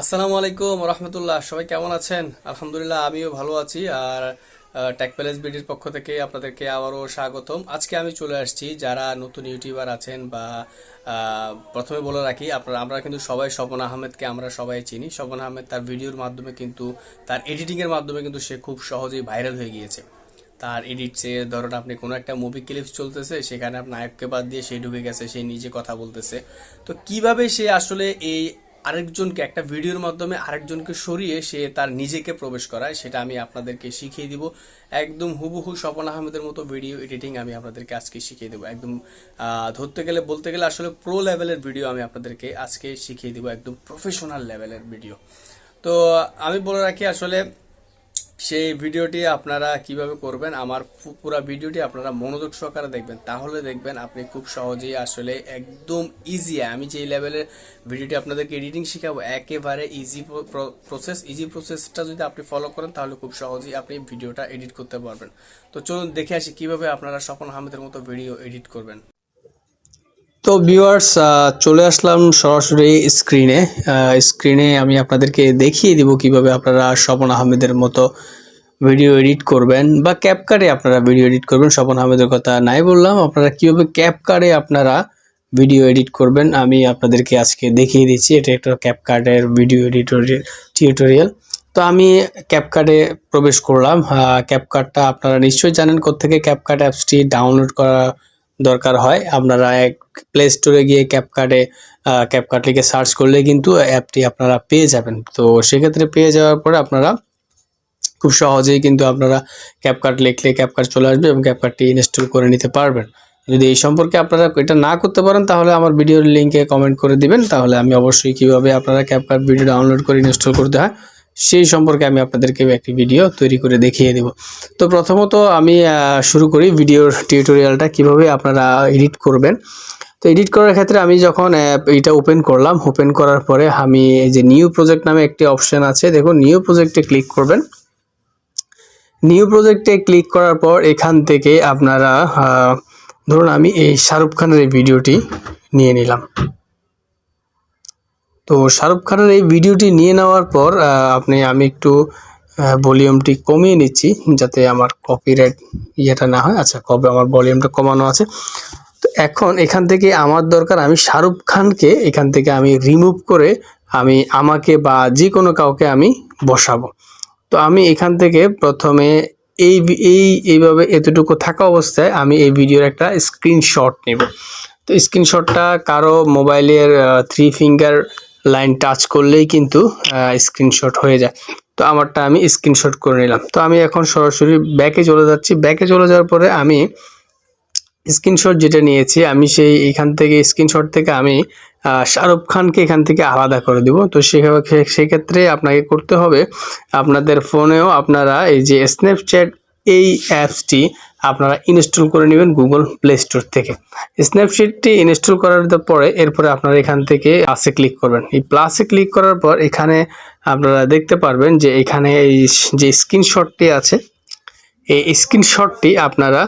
আসসালামু আলাইকুম রহমতুল্লাহ। সবাই কেমন আছেন? আলহামদুলিল্লাহ, আমিও ভালো আছি। আর টেক প্যালেস বিডির পক্ষ থেকে আপনাদেরকে আবারও স্বাগতম। আজকে আমি চলে আসছি যারা নতুন ইউটিউবার আছেন বা প্রথমে বলে রাখি, আপনারা, আমরা কিন্তু সবাই স্বপন আহমেদকে আমরা সবাই চিনি। স্বপন আহমেদ তার ভিডিওর মাধ্যমে কিন্তু, তার এডিটিংয়ের মাধ্যমে কিন্তু সে খুব সহজেই ভাইরাল হয়ে গিয়েছে। তার এডিট সে, ধরুন আপনি কোনো একটা মুভি ক্লিপস চলতেছে, সেখানে আপনার নায়ককে বাদ দিয়ে সে ঢুকে গেছে, সে নিজে কথা বলতেছে। তো কীভাবে সে আসলে এই আরেকজনকে, একটা ভিডিওর মাধ্যমে আরেকজনকে সরিয়ে সে তার নিজেকে প্রবেশ করায়, সেটা আমি আপনাদেরকে শিখিয়ে দিব। একদম হুবহু স্বপন আহমেদের মতো ভিডিও এডিটিং আমি আপনাদেরকে আজকে শিখিয়ে দেবো। একদম ধরতে গেলে, বলতে গেলে আসলে প্রো লেভেলের ভিডিও আমি আপনাদেরকে আজকে শিখিয়ে দেবো, একদম প্রফেশনাল লেভেলের ভিডিও। তো আমি বলে রাখি আসলে সেই ভিডিওটি আপনারা কীভাবে করবেন, আমার পুরো ভিডিওটি আপনারা মনোযোগ সহকারে দেখবেন। তাহলে দেখবেন আপনি খুব সহজেই আসলে একদম ইজি আমি যে লেভেলের ভিডিওটি আপনাদেরকে এডিটিং শেখাবো, একেবারে ইজি প্রসেস ইজি প্রসেসটা যদি আপনি ফলো করেন, তাহলে খুব সহজেই আপনি ভিডিওটা এডিট করতে পারবেন। তো চলুন দেখে আসি কীভাবে আপনারা স্বপন আহমেদের মতো ভিডিও এডিট করবেন। তো ভিউয়ার্স চলে আসলাম সরাসরি স্ক্রিনে স্ক্রিনে আমি আপনাদেরকে দেখিয়ে দিব কীভাবে আপনারা স্বপন আহমেদের মতো ভিডিও এডিট করবেন বা ক্যাপকাটে আপনারা ভিডিও এডিট করবেন, স্বপন আহমেদের কথা নাই বললাম। আপনারা কীভাবে ক্যাপকাটে আপনারা ভিডিও এডিট করবেন, আমি আপনাদেরকে আজকে দেখিয়ে দিচ্ছি। এটা একটা ক্যাপকাটের ভিডিও এডিটোরিয়াল টিউটোরিয়াল তো আমি ক্যাপকাটে প্রবেশ করলাম। ক্যাপকাটটা আপনারা নিশ্চয়ই জানেন কোথেকে ক্যাপকাট অ্যাপসটি ডাউনলোড করা দরকার হয়। আপনারা এক প্লে স্টোরে গিয়ে ক্যাপকাটে ক্যাপকাট লিখে সার্চ করলে কিন্তু অ্যাপটি আপনারা পেয়ে যাবেন। তো সেক্ষেত্রে পেয়ে যাওয়ার পরে আপনারা খুব সহজেই কিন্তু আপনারা ক্যাপকাট লিখলে ক্যাপকাট চলে আসবে এবং ক্যাপকাটটি ইনস্টল করে নিতে পারবেন। যদি এই সম্পর্কে আপনারা এটা না করতে পারেন, তাহলে আমার ভিডিওর লিঙ্কে কমেন্ট করে দিবেন। তাহলে আমি অবশ্যই কীভাবে আপনারা ক্যাপকাট ভিডিও ডাউনলোড করে ইনস্টল করতে হয় সেই সম্পর্কে আমি আপনাদেরকে একটি ভিডিও তৈরি করে দেখিয়ে দেব। তো প্রথমত আমি শুরু করি ভিডিওর টিউটোরিয়ালটা, কীভাবে আপনারা এডিট করবেন। তো এডিট করার ক্ষেত্রে আমি যখন এটা ওপেন করলাম, ওপেন করার পরে আমি এই যে নিউ প্রজেক্ট নামে একটি অপশন আছে, দেখুন, নিউ প্রজেক্টে ক্লিক করবেন। নিউ প্রজেক্টে ক্লিক করার পর এখান থেকে আপনারা ধরুন আমি এই শাহরুখ খানের এই ভিডিওটি নিয়ে নিলাম। তো শাহরুখ খানের এই ভিডিওটি নিয়ে নেওয়ার পর আপনি, আমি একটু ভলিউমটি কমিয়ে নিচ্ছি যাতে আমার কপিরাইট ইয়েটা না হয়। আচ্ছা কবে আমার ভলিউমটা কমানো আছে? তো এখন এখান থেকে আমার দরকার, আমি শাহরুখ খানকে এখান থেকে আমি রিমুভ করে আমি আমাকে বা যে কোনো কাউকে আমি বসাবো। তো আমি এখান থেকে প্রথমে এই এই, এইভাবে এতটুকু থাকা অবস্থায় আমি এই ভিডিওর একটা স্ক্রিনশট নেব। তো স্ক্রিনশটটা কারও মোবাইলের থ্রি ফিঙ্গার লাইন টাচ করলেই কিন্তু স্ক্রিনশট হয়ে যায়। তো আমারটা আমি স্ক্রিনশট করে নিলাম। তো আমি এখন সরাসরি ব্যাকে চলে যাচ্ছি। ব্যাকে চলে যাওয়ার পরে আমি স্ক্রিনশট যেটা নিয়েছি, আমি সেই এখান থেকে স্ক্রিনশট থেকে আমি শাহরুখ খানকে এখান থেকে আলাদা করে দিব। তো সেক্ষেত্রে আপনাকে করতে হবে, আপনাদের ফোনেও আপনারা এই যে স্ন্যাপচ্যাট এই অ্যাপসটি আপনারা ইনস্টল করে নেবেন গুগল প্লে স্টোর থেকে। স্ন্যাপচ্যাটটি ইনস্টল করার পরে এরপরে আপনারা এখান থেকে প্লাসে ক্লিক করবেন। এই প্লাসে ক্লিক করার পর এখানে আপনারা দেখতে পারবেন যে এখানে এই যে স্ক্রিনশটটি আছে, এই স্ক্রিনশটটি আপনারা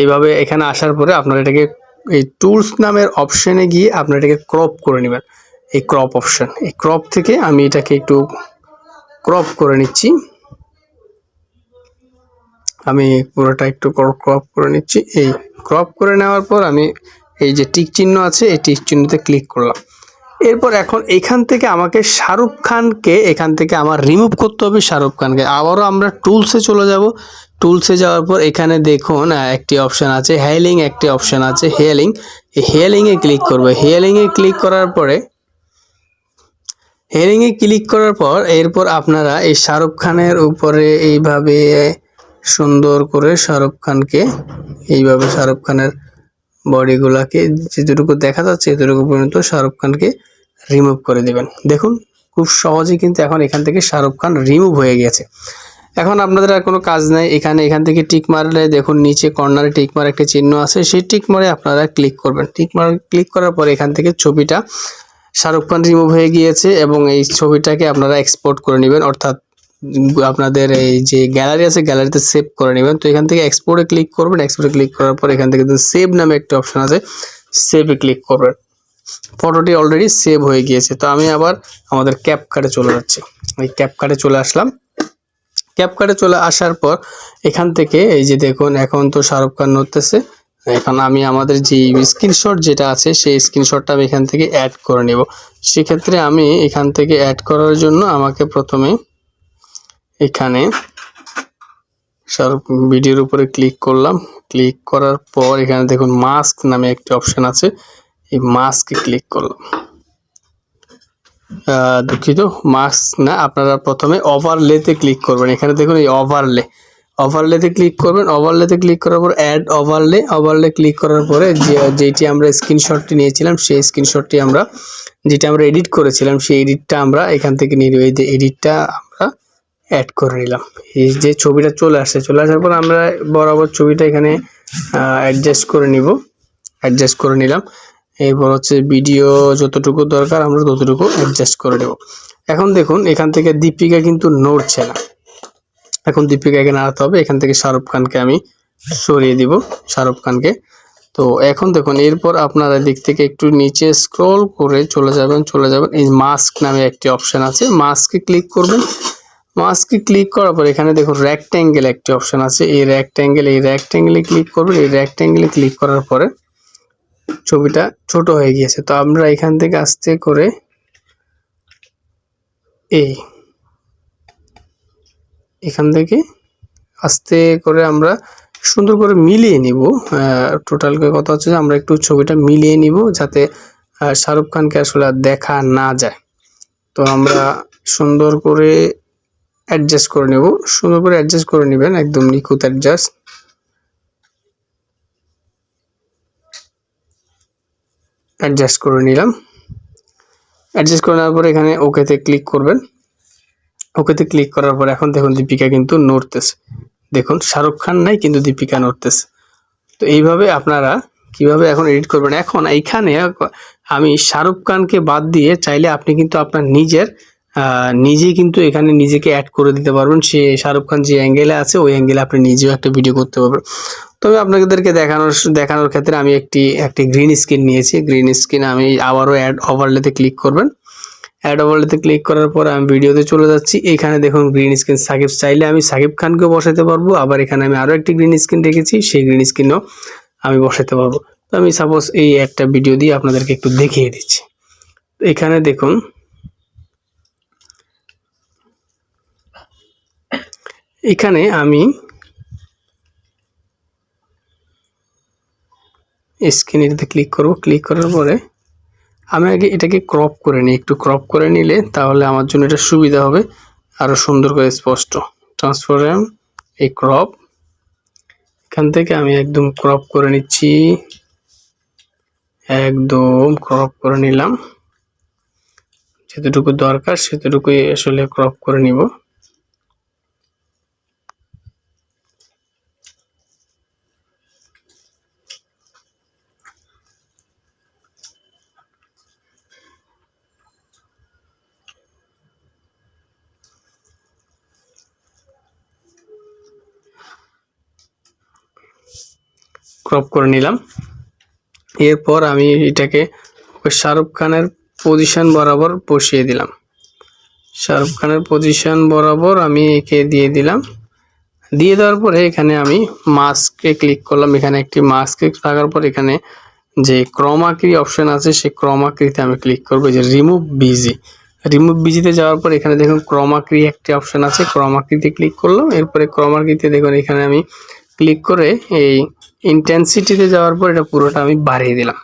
এইভাবে এখানে আসার পরে আপনারা এটাকে এই টুলস নামের অপশনে গিয়ে আপনারা এটাকে ক্রপ করে নেবেন। এই ক্রপ অপশন এই ক্রপ থেকে আমি এটাকে একটু ক্রপ করে নিচ্ছি। আমি পুরোটা একটু ক্রপ করে নিচ্ছি। এই ক্রপ করে নেওয়ার পর আমি এই যে টিক চিহ্ন আছে, এই টিক চিহ্নতে ক্লিক করলাম। এরপর এখন এখান থেকে আমাকে শাহরুখ খানকে, এখান থেকে আমার রিমুভ করতে হবে শাহরুখ খানকে। আবারও আমরা টুলসে চলে যাব। টুলসে যাওয়ার পর এখানে দেখুন একটি অপশান আছে হেয়ালিং একটি অপশান আছে হেয়ালিং এই হেয়ালিংয়ে ক্লিক করবে। হেয়ালিংয়ে ক্লিক করার পরে হেয়ারিংয়ে ক্লিক করার পর এরপর আপনারা এই শাহরুখ খানের উপরে এইভাবে সুন্দর করে শাহরুখ খানকে এইভাবে শাহরুখ খানের বডিগুলাকে যেটুকু দেখা যাচ্ছে এতটুকু পর্যন্ত শাহরুখ খানকে রিমুভ করে দেবেন। দেখুন, খুব সহজে কিন্তু এখন এখান থেকে শাহরুখ খান রিমুভ হয়ে গেছে। এখন আপনাদের আর কোনো কাজ নাই, এখানে এখান থেকে টিক মারলে দেখুন নিচে কর্নারে টিক মার একটা চিহ্ন আছে, সেই টিক মারে আপনারা ক্লিক করবেন। টিক মার ক্লিক করার পর এখান থেকে ছবিটা শাহরুখ খান রিমুভ হয়ে গিয়েছে এবং এই ছবিটাকে আপনারা এক্সপোর্ট করে নেবেন, অর্থাৎ আপনাদের এই যে গ্যালারি আছে গ্যালারিতে সেভ করে নেবেন। তো এখান থেকে এক্সপোর্টে ক্লিক করবেন। এক্সপোর্টে ক্লিক করার পর এখান থেকে সেভ নামে একটা অপশন আছে। সেভে ক্লিক করবেন। ফটোটি অলরেডি সেভ হয়ে গিয়েছে। তো আমি আবার আমাদের ক্যাপ কার্ডে চলে যাচ্ছি। ওই ক্যাপ কার্ডে চলে আসলাম। ক্যাপ কার্ডে চলে আসার পর এখান থেকে এই যে দেখুন, এখন তো শাহরুখ খান নড়তেছে। এখন আমি আমাদের যে স্ক্রিনশট যেটা আছে, সেই স্ক্রিনশটটা আমি এখান থেকে অ্যাড করে নেব। সেক্ষেত্রে আমি এখান থেকে অ্যাড করার জন্য আমাকে প্রথমে এখানে শাহরুখ ভিডিওর উপরে ক্লিক করলাম। ক্লিক করার পর এখানে দেখুন মাস্ক নামে একটি অপশান আছে। এই মাস্কে ক্লিক করলাম। দুঃখিত, মাস্ক না, আপনারা প্রথমে ওভারলেতে ক্লিক করবেন। এখানে দেখুন এই ওভারলে ওভারলেতে ক্লিক করবেন। ওভারলেতে ক্লিক করার পর অ্যাড ওভারলে ওভারলে ক্লিক করার পরে যে, যেটি আমরা স্ক্রিনশটটি নিয়েছিলাম, সেই স্ক্রিনশটটি আমরা, যেটা আমরা এডিট করেছিলাম, সেই এডিটটা আমরা এখান থেকে নিয়ে এই যে এডিটটা অ্যাড করে নিলাম। এই যে ছবিটা চলে আসছে, চলে আসার পর আমরা বরাবর ছবিটা এখানে অ্যাডজাস্ট করে নিব। অ্যাডজাস্ট করে নিলাম। এরপর হচ্ছে ভিডিও যতটুকু দরকার আমরা ততটুকু অ্যাডজাস্ট করে নেব। এখন দেখুন, এখান থেকে দীপিকা কিন্তু নড়ছে না। এখন দীপিকাকে নাড়াতে হবে। এখান থেকে শাহরুখ খানকে আমি সরিয়ে দিব, শাহরুখ খানকে। তো এখন দেখুন, এরপর আপনারা দিক থেকে একটু নিচে স্ক্রল করে চলে যাবেন চলে যাবেন। এই মাস্ক নামে একটি অপশান আছে। মাস্কে ক্লিক করবেন। মাস্কে ক্লিক করার পর এখানে দেখুন রেক্ট্যাঙ্গেল একটি অপশন আছে। এই রেক্ট্যাঙ্গেল এই রেক্ট্যাঙ্গেলে ক্লিক করবেন। এই রেক্ট্যাঙ্গেলে ক্লিক করার পরে ছবিটা ছোট হয়ে গিয়েছে। তো আমরা এখান থেকে আস্তে করে এই এখান থেকে আস্তে করে আমরা সুন্দর করে মিলিয়ে নিব। টোটাল কথা হচ্ছে? যে আমরা একটু ছবিটা মিলিয়ে নিব যাতে শাহরুখ খানকে আসলে দেখা না যায়। তো আমরা সুন্দর করে অ্যাডজাস্ট করে নেব। সুন্দর করে অ্যাডজাস্ট করে নেবেন, একদম নিখুঁত অ্যাডজাস্ট অ্যাডজাস্ট করে নিলাম। অ্যাডজাস্ট করে নেওয়ার পরে এখানে ওকেতে ক্লিক করবেন। ওকেতে ক্লিক করার পর এখন দেখুন দীপিকা কিন্তু নড়তেছে। দেখুন, শাহরুখ খান নাই, কিন্তু দীপিকা নড়তেছে। তো এইভাবে আপনারা কীভাবে এখন এডিট করবেন? এখন এইখানে আমি শাহরুখ খানকে বাদ দিয়ে চাইলে আপনি কিন্তু আপনার নিজের নিজেই কিন্তু এখানে নিজেকে অ্যাড করে দিতে পারবেন। সে শাহরুখ খান যে অ্যাঙ্গেলে আছে, ওই অ্যাঙ্গেলে আপনি নিজেও একটা ভিডিও করতে পারবেন। তবে আপনাদেরকে দেখানোর দেখানোর ক্ষেত্রে আমি একটি একটি গ্রিন স্ক্রিন নিয়েছি। গ্রিন স্ক্রিন আমি আবারও অ্যাড ওভারলেতে ক্লিক করবেন। অ্যাড ওভারলেতে ক্লিক করার পর আমি ভিডিওতে চলে যাচ্ছি। এখানে দেখুন গ্রিন স্ক্রিন সাকিব চাইলে আমি সাকিব খানকেও বসাতে পারব। আবার এখানে আমি আরও একটি গ্রিন স্ক্রিন রেখেছি, সেই গ্রিন স্ক্রিনও আমি বসাতে পারব। তো আমি সাপোজ এই একটা ভিডিও দিয়ে আপনাদেরকে একটু দেখিয়ে দিচ্ছি। এখানে দেখুন এখানে আমি স্ক্রিনেতে ক্লিক করব। ক্লিক করার পরে আমি আগে এটাকে ক্রপ করে নিই। একটু ক্রপ করে নিলে তাহলে আমার জন্য এটা সুবিধা হবে। আরও সুন্দর করে স্পষ্ট। ট্রান্সফারেম এই ক্রপ। এখান থেকে আমি একদম ক্রপ করে নিচ্ছি। একদম ক্রপ করে নিলাম। যেতটুকু দরকার সেতটুকুই আসলে ক্রপ করে নিব। ক্রপ করে নিলাম। এরপর আমি এটাকে শাহরুখ খানের পজিশন বরাবর বসিয়ে দিলাম। শাহরুখ খানের পজিশন বরাবর আমি একে দিয়ে দিলাম। দিয়ে দেওয়ার পরে এখানে আমি মাস্কে ক্লিক করলাম। এখানে একটি মাস্কে থাকার পর এখানে যে ক্রমাকৃ অপশন আছে, সেই ক্রমাকৃতে আমি ক্লিক করব। যে রিমুভ বিজি রিমুভ বিজিতে যাওয়ার পর এখানে দেখুন ক্রমাকৃ একটি অপশন আছে। ক্রমাকৃতে ক্লিক করলাম। এরপরে ক্রমাকৃতে দেখুন এখানে আমি ক্লিক করে এই ইন্টেন্সিটিতে যাওয়ার পর এটা পুরোটা আমি বাড়িয়ে দিলাম।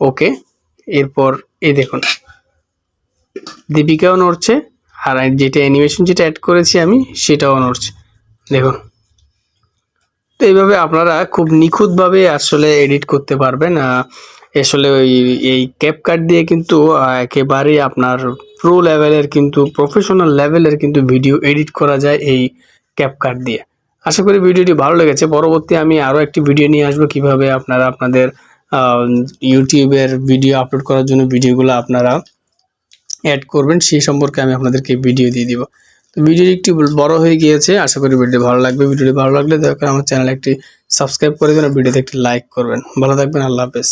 ওকে এরপর এই দেখুন। দীপিকাও নড়ছে, আর যেটা অ্যানিমেশন যেটা অ্যাড করেছি আমি, সেটাও নড়ছে। দেখুন। তো এইভাবে আপনারা খুব নিখুঁতভাবে আসলে এডিট করতে পারবেন আসলে ওই, এই ক্যাপ কাট দিয়ে কিন্তু একেবারেই আপনার প্রো লেভেলের কিন্তু প্রফেশনাল লেভেলের কিন্তু ভিডিও এডিট করা যায় এই ক্যাপ কাট দিয়ে। আশা করি ভিডিওটি ভালো লেগেছে। পরবর্তী আমি আরও একটি ভিডিও নিয়ে আসব। কীভাবে আপনারা আপনাদের ইউটিউবের ভিডিও আপলোড করার জন্য ভিডিওগুলো আপনারা অ্যাড করবেন, সেই সম্পর্কে আমি আপনাদেরকে ভিডিও দিয়ে দিব। তো ভিডিওটি একটু বড় হয়ে গিয়েছে। আশা করি ভিডিওটি ভালো লাগবে। ভিডিওটি ভালো লাগলে দয়া করে আমার চ্যানেল একটি সাবস্ক্রাইব করে দেবেন ভিডিওতে একটি লাইক করবেন। ভালো থাকবেন। আল্লাহ হাফেজ।